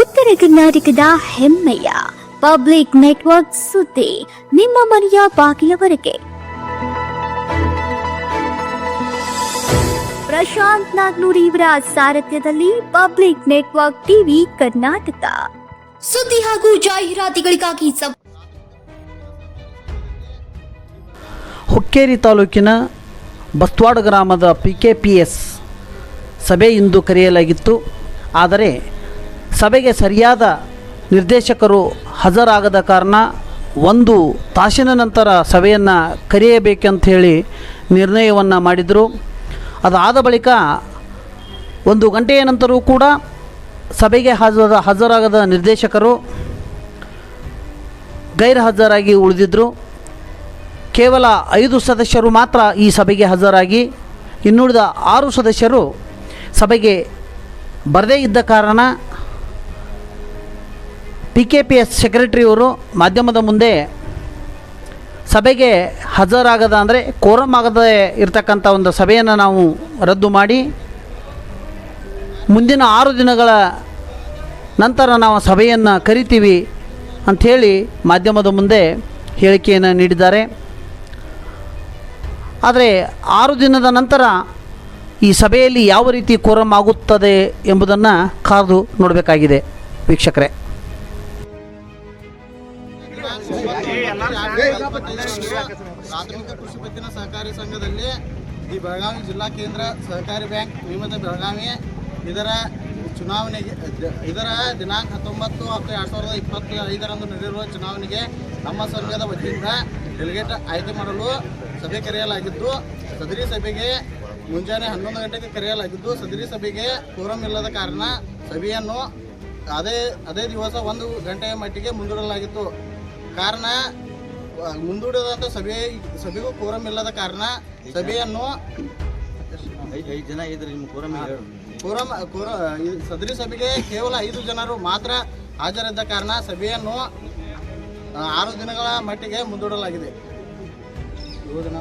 ಉತ್ತರ ಕರ್ನಾಟಕದ ಹೆಮ್ಮೆಯ ಪಬ್ಲಿಕ್ ನೆಟ್ವರ್ಕ್ ಸುದ್ದಿ ನಿಮ್ಮ ಮನೆಯ ಬಾಗಿಲವರೆಗೆ. ಪ್ರಶಾಂತ್ ನಾಗ್ನೂರ್ ಇವರ ಸಾರಥ್ಯದಲ್ಲಿ ಪಬ್ಲಿಕ್ ನೆಟ್ವರ್ಕ್ ಟಿವಿ ಕರ್ನಾಟಕ. ಸುದ್ದಿ ಹಾಗೂ ಜಾಹೀರಾತುಗಳಿಗಾಗಿ ಹುಕ್ಕೇರಿ ತಾಲೂಕಿನ ಬಸ್ವಾಡ ಗ್ರಾಮದ ಪಿ ಕೆ ಪಿ ಎಸ್ ಸಭೆ ಇಂದು ಕರೆಯಲಾಗಿತ್ತು. ಆದರೆ ಸಭೆಗೆ ಸರಿಯಾದ ನಿರ್ದೇಶಕರು ಹಾಜರಾಗದ ಕಾರಣ ಒಂದು ತಾಸಿನ ನಂತರ ಸಭೆಯನ್ನು ಕರೆಯಬೇಕಂತ ಹೇಳಿ ನಿರ್ಣಯವನ್ನು ಮಾಡಿದರು. ಅದಾದ ಬಳಿಕ ಒಂದು ಗಂಟೆಯ ನಂತರವೂ ಕೂಡ ಸಭೆಗೆ ಹಾಜರ ಹಾಜರಾಗದ ನಿರ್ದೇಶಕರು ಗೈರು ಹಾಜರಾಗಿ ಉಳಿದಿದ್ದರು ಕೇವಲ ಐದು ಸದಸ್ಯರು ಮಾತ್ರ ಈ ಸಭೆಗೆ ಹಾಜರಾಗಿ, ಇನ್ನುಳಿದ ಆರು ಸದಸ್ಯರು ಸಭೆಗೆ ಬರದೇ ಇದ್ದ ಕಾರಣ ಪಿ ಕೆ ಪಿ ಎಸ್ ಸೆಕ್ರೆಟರಿಯವರು ಮಾಧ್ಯಮದ ಮುಂದೆ ಸಭೆಗೆ ಹಾಜರಾಗದ ಅಂದರೆ ಕೋರಮ್ ಆಗದೇ ಇರತಕ್ಕಂಥ ಒಂದು ಸಭೆಯನ್ನು ನಾವು ರದ್ದು ಮಾಡಿ ಮುಂದಿನ ಆರು ದಿನಗಳ ನಂತರ ನಾವು ಸಭೆಯನ್ನು ಕರಿತೀವಿ ಅಂಥೇಳಿ ಮಾಧ್ಯಮದ ಮುಂದೆ ಹೇಳಿಕೆಯನ್ನು ನೀಡಿದ್ದಾರೆ. ಆದರೆ ಆರು ದಿನದ ನಂತರ ಈ ಸಭೆಯಲ್ಲಿ ಯಾವ ರೀತಿ ಕೋರಂ ಆಗುತ್ತದೆ ಎಂಬುದನ್ನು ಕಾದು ನೋಡಬೇಕಾಗಿದೆ. ವೀಕ್ಷಕರೇ. ಕೃಷಿ ಪತ್ತಿನ ಸಹಕಾರಿ ಸಂಘದಲ್ಲಿ ಈ ಬೆಳಗಾವಿ ಜಿಲ್ಲಾ ಕೇಂದ್ರ ಸಹಕಾರಿ ಬ್ಯಾಂಕ್ ನಿಯಮಿತ ಬೆಳಗಾವಿ ಇದರ ಚುನಾವಣೆಗೆ ಇದರ ದಿನಾಂಕ ಹತ್ತೊಂಬತ್ತು ಹತ್ತು ಎರಡು ಸಾವಿರದ ಇಪ್ಪತ್ತ ಐದರಂದು ನಡೆದಿರುವ ಚುನಾವಣೆಗೆ ನಮ್ಮ ಸಂಘದ ವತಿಯಿಂದ ಡೆಲಿಗೇಟ್ ಆಯ್ಕೆ ಮಾಡಲು ಸಭೆ ಕರೆಯಲಾಗಿದ್ದು ಸದರಿ ಸಭೆಗೆ ಮುಂಜಾನೆ ಹನ್ನೊಂದು ಗಂಟೆಗೆ ಕರೆಯಲಾಗಿದ್ದು ಸದರಿ ಸಭೆಗೆ ಕೋರಂ ಇಲ್ಲದ ಕಾರಣ ಸಭೆಯನ್ನು ಅದೇ ಅದೇ ದಿವಸ ಒಂದು ಗಂಟೆಯ ಮಟ್ಟಿಗೆ ಮುಂದೂಡಲಾಗಿತ್ತು. ಕಾರಣ ಮುಂದೂಡಿದಂಥ ಸಭೆ ಸಭೆಗೂ ಕೋರಂ ಇಲ್ಲದ ಕಾರಣ ಸಭೆಯನ್ನು ಐದು ಜನ ಇದ್ರೆ ನಿಮ್ಮ ಕೋರಮ್ ಕೋರಂ ಕೋರ ಸದರಿ ಸಭೆಗೆ ಕೇವಲ ಐದು ಜನರು ಮಾತ್ರ ಹಾಜರಿದ್ದ ಕಾರಣ ಸಭೆಯನ್ನು ಆರು ದಿನಗಳ ಮಟ್ಟಿಗೆ ಮುಂದೂಡಲಾಗಿದೆ. ಯೋಜನಾ